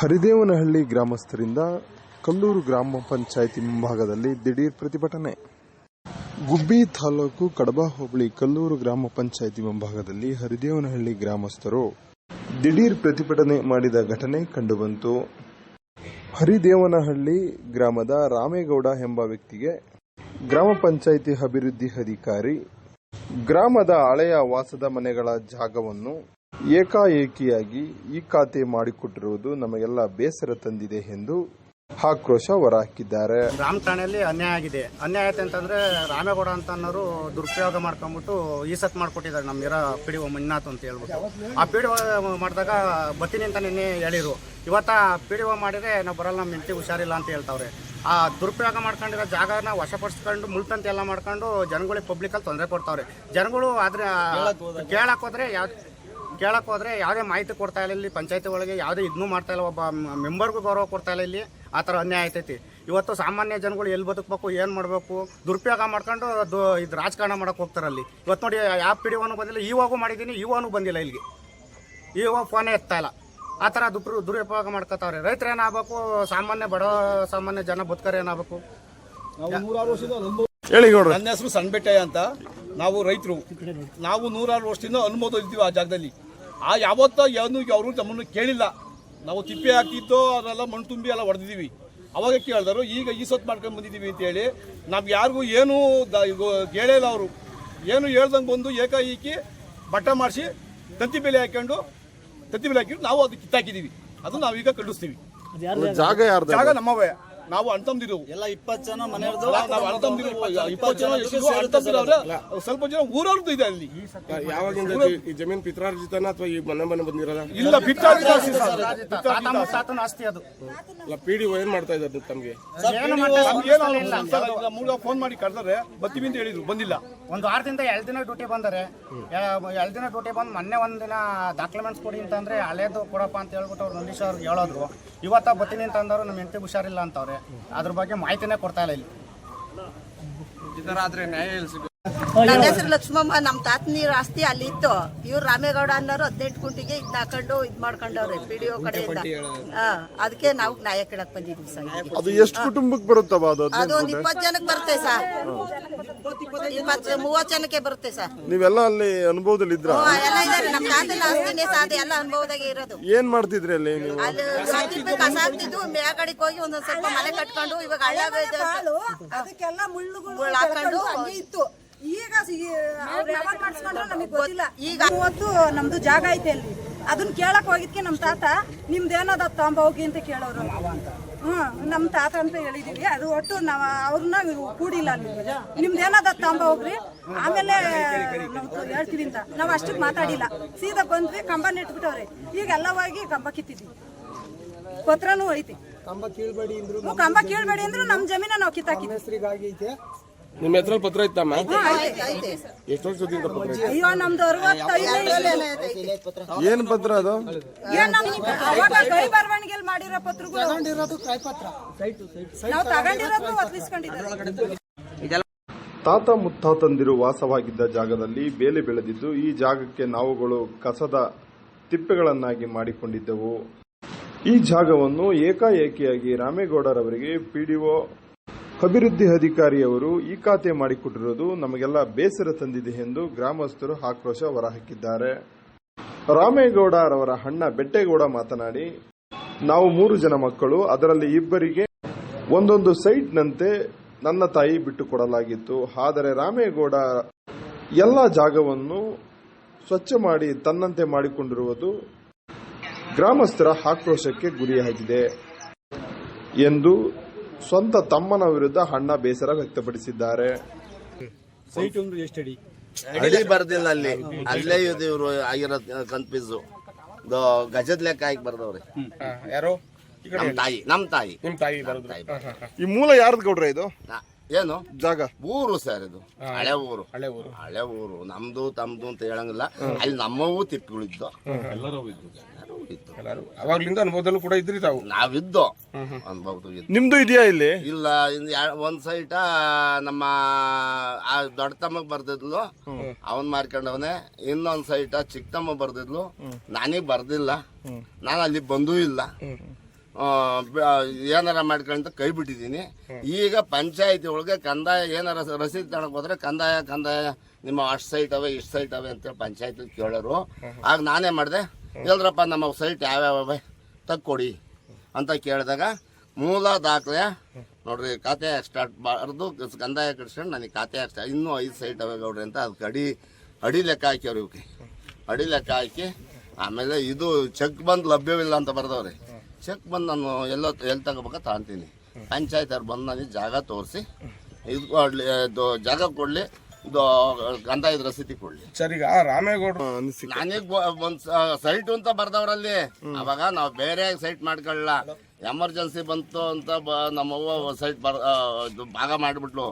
ಹರಿದೇವನಹಳ್ಳಿ ಗ್ರಾಮಸ್ಥರಿಂದ ಕಲ್ಲೂರು ಗ್ರಾಮ ಪಂಚಾಯಿತಿ ಮುಂಭಾಗದಲ್ಲಿ ದಿಢೀರ್ ಪ್ರತಿಭಟನೆ. ಗುಬ್ಬಿ ತಾಲೂಕು ಕಡಬ ಹೋಬಳಿ ಕಲ್ಲೂರು ಗ್ರಾಮ ಪಂಚಾಯಿತಿ ಮುಂಭಾಗದಲ್ಲಿ ಹರಿದೇವನಹಳ್ಳಿ ಗ್ರಾಮಸ್ಥರು ದಿಢೀರ್ ಪ್ರತಿಭಟನೆ ಮಾಡಿದ ಘಟನೆ ಕಂಡುಬಂತು. ಹರಿದೇವನಹಳ್ಳಿ ಗ್ರಾಮದ ರಾಮೇಗೌಡ ಎಂಬ ವ್ಯಕ್ತಿಗೆ ಗ್ರಾಮ ಪಂಚಾಯಿತಿ ಅಭಿವೃದ್ಧಿ ಅಧಿಕಾರಿ, ಗ್ರಾಮದ ಹಳೆಯ ವಾಸದ ಮನೆಗಳ ಜಾಗವನ್ನು ಏಕಾಏಕಿಯಾಗಿ ಈ ಖಾತೆ ಮಾಡಿಕೊಟ್ಟಿರುವುದು ನಮಗೆಲ್ಲ ಬೇಸರ ತಂದಿದೆ ಎಂದು ಆಕ್ರೋಶ ಹೊರಹಾಕಿದ್ದಾರೆ. ರಾಮ್ ಠಾಣೆಯಲ್ಲಿ ಅನ್ಯಾಯ ಆಗಿದೆ. ಅನ್ಯಾಯ ಆಯ್ತು ಅಂತಂದ್ರೆ ರಾಮೇಗೌಡ ಅಂತ ಅನ್ನೋರು ದುರುಪಯೋಗ ಮಾಡ್ಕೊಂಡ್ಬಿಟ್ಟು ಈಸತ್ ಮಾಡ್ಕೊಟ್ಟಿದ್ದಾರೆ ನಮ್ಮ ಇರೋ ಪಿ ಡಿ ಒ ಮಂಜುನಾಥ್ ಅಂತ ಹೇಳ್ಬಿಟ್ಟು. ಆ ಪಿಡಿ ಒ ಮಾಡಿದಾಗ ಬತ್ತೀನಿ ಅಂತ ನಿನ್ನೆ ಹೇಳಿರು ಇವತ್ತ ಪಿ ಡಿ ಒ ಮಾಡಿದ್ರೆ ನಾವು ಬರಲ್ಲ ನಮ್ಮ ಹೆಂಡತಿ ಹುಷಾರಿಲ್ಲ ಅಂತ ಹೇಳ್ತಾವ್ರೆ. ಆ ದುರುಪಯೋಗ ಮಾಡ್ಕೊಂಡಿರೋ ಜಾಗನ ವಶಪಡಿಸ್ಕೊಂಡು ಮುಳ್ತಂತೆ ಎಲ್ಲ ಮಾಡ್ಕೊಂಡು ಜನಗಳಿಗೆ ಪಬ್ಲಿಕಲ್ಲಿ ತೊಂದರೆ ಕೊಡ್ತಾವ್ರೆ. ಜನಗಳು ಆದ್ರೆ ಕೇಳಕ್ ಹೋದ್ರೆ ಯಾವ ಕೇಳಕ್ ಹೋದರೆ ಯಾವುದೇ ಮಾಹಿತಿ ಕೊಡ್ತಾ ಇಲ್ಲ ಇಲ್ಲಿ ಪಂಚಾಯತಿ ಒಳಗೆ ಯಾವುದೇ ಇದನ್ನೂ ಮಾಡ್ತಾ ಇಲ್ಲ ಒಬ್ಬ ಮೆಂಬರ್ಗೂ ಗೌರವ ಕೊಡ್ತಾ ಇಲ್ಲ ಇಲ್ಲಿ. ಆ ಥರ ಅನ್ಯಾಯ ಆಯ್ತೈತಿ ಇವತ್ತು ಸಾಮಾನ್ಯ ಜನಗಳು ಎಲ್ಲಿ ಬದುಕಬೇಕು ಏನು ಮಾಡಬೇಕು ದುರುಪಯೋಗ ಮಾಡ್ಕೊಂಡು ಅದು ಇದು ರಾಜಕಾರಣ ಹೋಗ್ತಾರೆ ಹೋಗ್ತಾರಲ್ಲಿ ಇವತ್ತು ನೋಡಿ ಯಾವ ಪಿ ಡಿ ಬಂದಿಲ್ಲ ಇವಾಗೂ ಮಾಡಿದ್ದೀನಿ ಇವಾಗೂ ಬಂದಿಲ್ಲ ಇಲ್ಲಿಗೆ. ಇವಾಗ ಫೋನೇ ಎತ್ತಾ ಇಲ್ಲ. ಆ ಥರ ದುಪ್ರು ದುರುಪಯೋಗ ಮಾಡ್ಕೋತಾವ್ರೆ. ರೈತರು ಏನಾಗಬೇಕು ಸಾಮಾನ್ಯ ಬಡ ಸಾಮಾನ್ಯ ಜನ ಬದುಕರು ಏನಾಗಬೇಕು? ಹೇಳಿ ನೋಡ್ರಿ ನನ್ನ ಹೆಸರು ಸಣ್ಣಬೆಟ್ಟಯ್ಯ ಅಂತ. ನಾವು ರೈತರು. ನಾವು ನೂರಾರು ವರ್ಷದಿಂದ ಅನುಮೋದಿದ್ದೀವಿ ಆ ಜಾಗದಲ್ಲಿ. ಆ ಯಾವತ್ತ ಏನು ಅವರು ನಮ್ಮನ್ನು ಕೇಳಿಲ್ಲ. ನಾವು ತಿಪ್ಪೆ ಹಾಕಿದ್ದು ಅದೆಲ್ಲ ಮಣ್ಣು ತುಂಬಿ ಎಲ್ಲ ಹೊಡೆದಿದ್ದೀವಿ. ಅವಾಗ ಕೇಳಿದ್ರು ಈಗ ಈ ಸೊತ್ತು ಮಾಡ್ಕೊಂಡು ಬಂದಿದ್ದೀವಿ ಅಂತೇಳಿ ನಾವು ಯಾರಿಗೂ ಏನೂ ದ ಇದು ಕೇಳೇ ಇಲ್ಲ ಅವರು. ಏನು ಹೇಳ್ದಂಗೆ ಬಂದು ಏಕಾಏಕಿ ಬಟ್ಟೆ ಮಾಡಿಸಿ ತಂತಿ ಬೆಲೆ ಹಾಕೊಂಡು ತಂತಿ ಬೆಲೆ ಹಾಕಿ ನಾವು ಅದು ಕಿತ್ತಾಕಿದ್ದೀವಿ. ಅದು ನಾವೀಗ ಖಂಡಿಸ್ತೀವಿ. ಜಾಗ ಜಾಗ ನಮ್ಮವೇ. ನಾವು ಅಣ್ತಂದಿರು ಎಲ್ಲ ಇಪ್ಪತ್ತು ಜನ ಮನೆಯವ್ರದ್ದು ನಾವು ಅಣ್ತಂದಿರು ಇಪ್ಪತ್ತು ಜನ ಎಷ್ಟು ಅಣ್ತಂದಿರು ಸ್ವಲ್ಪ ಜನ ಊರವ್ರದ್ದು ಇದೆ ಅಲ್ಲಿ. ಯಾವಾಗಿಂದ ಈ ಜಮೀನ್ ಪಿತ್ರಾರ್ಜಿತನ ಅಥವಾ ಈ ಮನೆ ಮನೆ ಬಂದಿರಲ್ಲ ಇಲ್ಲ ಪಿತ್ರಾರ್ಜಿತ. ಆಸ್ತಿ ಅದು. ಇಲ್ಲ ಪಿ ಡಿ ಏನ್ ಮಾಡ್ತಾ ಇದ್ದಾರೆ ತಮ್ಗೆ. ಮೂಲ ಫೋನ್ ಮಾಡಿ ಕರೆದ್ರೆ ಬತ್ತೀವಿ ಅಂತ ಹೇಳಿದ್ರು ಬಂದಿಲ್ಲ. ಒಂದು ವಾರದಿಂದ ಎರಡು ದಿನ ಡ್ಯೂಟಿ ಬಂದರೆ. ಎರಡು ದಿನ ಡ್ಯೂಟಿ ಬಂದು ಮೊನ್ನೆ ಒಂದಿನ ದಿನ ಡಾಕ್ಯುಮೆಂಟ್ಸ್ ಕೊಡಿ ಅಂತಂದ್ರೆ ಹಳೇದು ಕೊಡಪ್ಪ ಅಂತ ಹೇಳ್ಬಿಟ್ಟು ಅವ್ರು ನಂದೀಶ್ ಅವ್ರಿಗೆ ಹೇಳೋದ್ರು. ಇವತ್ತ ಬರ್ತೀನಿ ಅಂತಂದವರು ನಮ್ಮ ಹೆಂಡತಿ ಹುಷಾರಿಲ್ಲ ಅಂತವ್ರೆ. ಅದ್ರ ಬಗ್ಗೆ ಮಾಹಿತಿನೇ ಕೊಡ್ತಾ ಇಲ್ಲ ಇಲ್ಲಿ. ನನ್ನ ಹೆಸರು ಲಕ್ಷ್ಮಮ್ಮ ನಮ್ಮ ತಾತನ ಆಸ್ತಿ ಅಲ್ಲಿ ಇತ್ತು. ಇವ್ರು ರಾಮೇಗೌಡ ಅನ್ನೋರು ಹದಿನೆಂಟು ಕುಂಟಿಗೆ ಇದ್ ಹಾಕೊಂಡು ಇದ್ ಮಾಡ್ಕೊಂಡವ್ರೆ ಪಿ ಡಿ ಒ ಕಡೆಯಿಂದ ಹಾ ಅದಕ್ಕೆ ನಾವು ನ್ಯಾಯ ಕೇಳಕ್ ಬಂದಿದ್ವಿ ಸರ್. ಅದು ಎಷ್ಟು ಕುಟುಂಬಕ್ಕೆ ಬರುತ್ತವ ಅದು ಅದು ಒಂದ್ ಇಪ್ಪತ್ತು ಜನಕ್ಕೆ ಬರುತ್ತೆ ಸರ್. ಇಪ್ಪತ್ತು ಮೂವತ್ತು ಜನಕ್ಕೆ ಬರುತ್ತೆ ಸರ್. ನೀವೆಲ್ಲ ಅಲ್ಲಿ ಅನುಭವದಲ್ಲಿ ಇದ್ರ? ಎಲ್ಲ ಇದಾರೆ. ನಮ್ಮ ತಾತನ ಆಸ್ತಿನೇ ಸಾಧ್ಯ ಎಲ್ಲ ಅನುಭವದಾಗೆ ಇರೋದು. ಏನ್ ಮಾಡ್ತಿದ್ರಿ ಅಲ್ಲಿ ನೀವು? ಅಲ್ಲಿ ಸತ್ತಿದ್ದು ಕಸ ಹಾಕ್ತಿದ್ದು ಮೇಗಡಿಗೆ ಹೋಗಿ ಒಂದೊಂದ್ ಸ್ವಲ್ಪ ಮನೆ ಕಟ್ಕೊಂಡು ಇವಾಗ ಹಳ್ಳ ಅದಕ್ಕೆಲ್ಲ ಮುಳ್ಳುಗಳು ಮುಳ್ಳು ಹಾಕೊಂಡು ಹಂಗೆ ಇತ್ತು. ಈಗ ಅವ್ರು ಯಾವಾಗ ಮಾಡಿಸ್ಕೊಂಡ್ರು ನಮಗೆ ಗೊತ್ತಿಲ್ಲ. ಈಗ- ನಮ್ದು ಜಾಗ ಐತೆ ಅಲ್ಲಿ. ಅದನ್ನ ಕೇಳಕ್ ಹೋಗಿದ್ಕೆ ನಮ್ಮ ತಾತ ನಿಮ್ದೇನದ ಏನದ ತಗೊಂಬ ಹೋಗಿ ಅಂತ ಕೇಳೋರು. ಹ್ಮ್ ನಮ್ಮ ತಾತ ಅಂತ ಹೇಳಿದೀವಿ. ಅದು ಒಟ್ಟು ನಾವ್ ಅವ್ರನ್ನ ಕೂಡಿಲ್ಲ ಅಲ್ಲಿ. ನಿಮ್ದೇನದ ಏನದ ತಗೊಂಬ ಹೋಗ್ರಿ. ಆಮೇಲೆ ನಾವು ಹೇಳ್ತೀವಿ ಅಂತ. ನಾವು ಅಷ್ಟಕ್ಕೆ ಮಾತಾಡಿಲ್ಲ. ಸೀದಾ ಬಂದ್ವಿ ಕಂಬ ನೆಟ್ಬಿಟ್ಟವ್ರಿ ಈಗ ಎಲ್ಲ ಹೋಗಿ ಕಂಬ ಕಿತ್ತಿದ್ವಿ. ಪತ್ರನೂ ಐತಿ. ಕಂಬ ಕೀಳ್ಬೇಡಿ ಅಂದ್ರು ಕಂಬ ಕೀಳ್ಬೇಡಿ ಅಂದ್ರು ನಮ್ಮ ಜಮೀನ ನಾವು ಕಿತ್ತಾಕಿದ್ವಿ. ನಿಮ್ಮ ಹೆಸರಲ್ಲಿ ಪತ್ರ ಇತ್ತಮ್ಮ? ಎಷ್ಟು ವರ್ಷದಿಂದ ಪತ್ರ ಇತ್ತು? ಅಯ್ಯೋ ನಮ್ದು ಏನ್ ಪತ್ರ ಅದು? ಏನ್ ನಮ್ಗೆ ಅವಾಗ ಗೈ ಬರವಣಿಗೆಲ್ ಮಾಡಿರೋ ಪತ್ರಗಳು. ನಾವು ತಗೊಂಡಿರೋದು ಒದಗಿಸ್ಕೊಂಡಿದ್ದೀವಿ ತಾತ ಮುತ್ತಾತಂದಿರು ವಾಸವಾಗಿದ್ದ ಜಾಗದಲ್ಲಿ ಬೇಲೆ ಬೆಳೆದಿದ್ದು ಈ ಜಾಗಕ್ಕೆ ನಾವುಗಳು ಕಸದ ತಿಪ್ಪೆಗಳನ್ನಾಗಿ ಮಾಡಿಕೊಂಡಿದ್ದೆವು. ಈ ಜಾಗವನ್ನು ಏಕಾಏಕಿಯಾಗಿ ರಾಮೇಗೌಡರವರಿಗೆ ಪಿಡಿಒ ಅಭಿವೃದ್ಧಿ ಅಧಿಕಾರಿಯವರು ಈ ಖಾತೆ ಮಾಡಿಕೊಟ್ಟಿರುವುದು ನಮಗೆಲ್ಲ ಬೇಸರ ತಂದಿದೆ ಎಂದು ಗ್ರಾಮಸ್ಥರು ಆಕ್ರೋಶ ಹೊರಹಾಕಿದ್ದಾರೆ. ರಾಮೇಗೌಡರವರ ಅಣ್ಣ ಬೆಟ್ಟೇಗೌಡ ಮಾತನಾಡಿ, ನಾವು ಮೂರು ಜನ ಮಕ್ಕಳು, ಅದರಲ್ಲಿ ಇಬ್ಬರಿಗೆ ಒಂದೊಂದು ಸೈಟ್ನಂತೆ ನನ್ನ ತಾಯಿ ಬಿಟ್ಟು ಕೊಡಲಾಗಿತ್ತು ಆದರೆ ರಾಮೇಗೌಡ ಎಲ್ಲ ಜಾಗವನ್ನು ಸ್ವಚ್ಛ ಮಾಡಿ ತನ್ನಂತೆ ಮಾಡಿಕೊಂಡಿರುವುದು ಗ್ರಾಮಸ್ಥರ ಆಕ್ರೋಶಕ್ಕೆ ಗುರಿಯಾಗಿದೆ ಎಂದು ಸ್ವಂತ ತಮ್ಮನ ವಿರುದ್ಧ ಹಣ್ಣ ಬೇಸರ ವ್ಯಕ್ತಪಡಿಸಿದ್ದಾರೆ. ಸೈಟ್ ಎಷ್ಟಡಿ ಅಡಿ ಬರ್ದಿಲ್ಲ ಅಲ್ಲಿ. ಅಲ್ಲೇ ಇದು ಇವ್ರು ಆಗಿರೋ ಕನ್ಫ್ಯೂಸು ಗಜದ ಲೆಕ್ಕ ಹಾಕಿ ಬರ್ದವ್ರೆ. ಯಾರು? ನಮ್ಮ ತಾಯಿ ನಮ್ಮ ತಾಯಿ. ನಿಮ್ಮ ತಾಯಿ ನಮ್ ತಾಯಿ ಈ ಮೂಲ ಯಾರ್ದು ಕೊಡ್ರಿ ಇದು? ಏನು? ಜಾಗ. ಊರು ಸರ್ ಇದು. ಹಳೆ ಊರು. ಹಳೆ ಊರು. ಹಳೆ ಊರು. ನಮ್ದು ತಮ್ದು ಅಂತ ಹೇಳಂಗಿಲ್ಲ. ಅಲ್ಲಿ ನಮ್ಮವು ತಿಪ್ಪಿಗಳಿದ್ದು. ಎಲ್ಲರೂ ಇದ್ದು ಎಲ್ಲಾರು ಅವಾಗ್ಲಿಂದ ಅನುಭವದಲ್ಲೂ ಕೂಡ ಇದ್ರಿ ತಾವು? ನಾವಿದ್ದು ಅನುಭವದ್ದು ಇದ್ದು. ನಿಮ್ದು ಇದೆಯಾ ಇಲ್ಲಿ? ಇಲ್ಲ ಇನ್ ಯಾ- ಒಂದ್ ಸೈಟ ನಮ್ಮ ಆ ದೊಡ್ಡ ತಮ್ಮಗ್ ಬರ್ದಿದ್ಲು ಅವನ್ ಮಾರ್ಕೊಂಡವನೆ. ಇನ್ನೊಂದ್ ಸೈಟ ಚಿಕ್ಕ ತಮ್ಮ ಬರ್ದಿದ್ಲು ನಾನೇ ಬರ್ದಿಲ್ಲ. ನಾನು ಅಲ್ಲಿ ಬಂದೂ ಇಲ್ಲ. ಏನಾರ ಮಾಡ್ಕೊಂತ ಕೈ ಬಿಟ್ಟಿದ್ದೀನಿ. ಈಗ ಪಂಚಾಯತಿ ಒಳಗೆ ಕಂದಾಯ, ಏನಾರ ರಸೀದ್ ತಗೊಳಕ್ ಹೋದ್ರೆ ಕಂದಾಯ ಕಂದಾಯ, ನಿಮ್ಮ ಅಷ್ಟು ಸೈಟ್ ಅವೆ, ಇಷ್ಟು ಸೈಟ್ ಅವೆ ಅಂತೇಳಿ ಪಂಚಾಯತಿ ಕೇಳೋರು. ಆಗ ನಾನೇ ಮಾಡಿದೆ ಹೇಳ್ರಪ್ಪ ನಮ್ಮ ಸೈಟ್ ಯಾವ್ಯಾವ ತಕ್ಕೊಡಿ ಅಂತ ಕೇಳಿದಾಗ ಮೂಲ ದಾಖಲೆ, ನೋಡ್ರಿ, ಖಾತೆ ಸ್ಟಾರ್ಟ್ ಬಾರ್ದು ಕಂದಾಯ ಕಟ್ಸ್ಕೊಂಡು ನನಗೆ ಖಾತೆ ಸ್ಟಾರ್ಟ್ ಇನ್ನೂ ಐದು ಸೈಟ್ ಅವೆ ಗೌಡ್ರಿ ಅಂತ ಅದಕ್ಕೆ ಅಡಿ ಅಡಿ ಲೆಕ್ಕ ಹಾಕ್ಯವ್ರಿ ಇವಕ್ಕೆ. ಅಡಿ ಲೆಕ್ಕ ಹಾಕಿ, ಆಮೇಲೆ ಇದು ಚೆಕ್ ಬಂದು ಲಭ್ಯವಿಲ್ಲ ಅಂತ ಬರ್ದವ್ರಿ. ಚೆಕ್ ಬಂದು ನಾನು ಎಲ್ಲ ಎಲ್ಲಿ ತಗೋಬೇಕ ತಗೊಂತೀನಿ. ಪಂಚಾಯತ್ ಅವ್ರು ಬಂದು ನನಗೆ ಜಾಗ ತೋರಿಸಿ ಇದು ಕೊಡಲಿ ಇದು ಜಾಗ ಕೊಡಲಿ ಇದು ಇದ್ರ ರಸೀತಿ ಕೊಡಲಿ. ಸರ್ ಈಗ ರಾಮೇಗೌಡ ನನಗೆ ನನಗ್ ಒಂದ್ ಸೈಟ್ ಅಂತ ಬರ್ದವ್ರಲ್ಲಿ. ಅವಾಗ ನಾವು ಬೇರೆ ಸೈಟ್ ಮಾಡ್ಕೊಳ್ಳ ಎಮರ್ಜೆನ್ಸಿ ಬಂತು ಅಂತ ಬ- ನಮ್ಮವ್ವ ಸೈಟ್ ಬರ್ ಇದು ಭಾಗ ಮಾಡಿಬಿಟ್ಲು.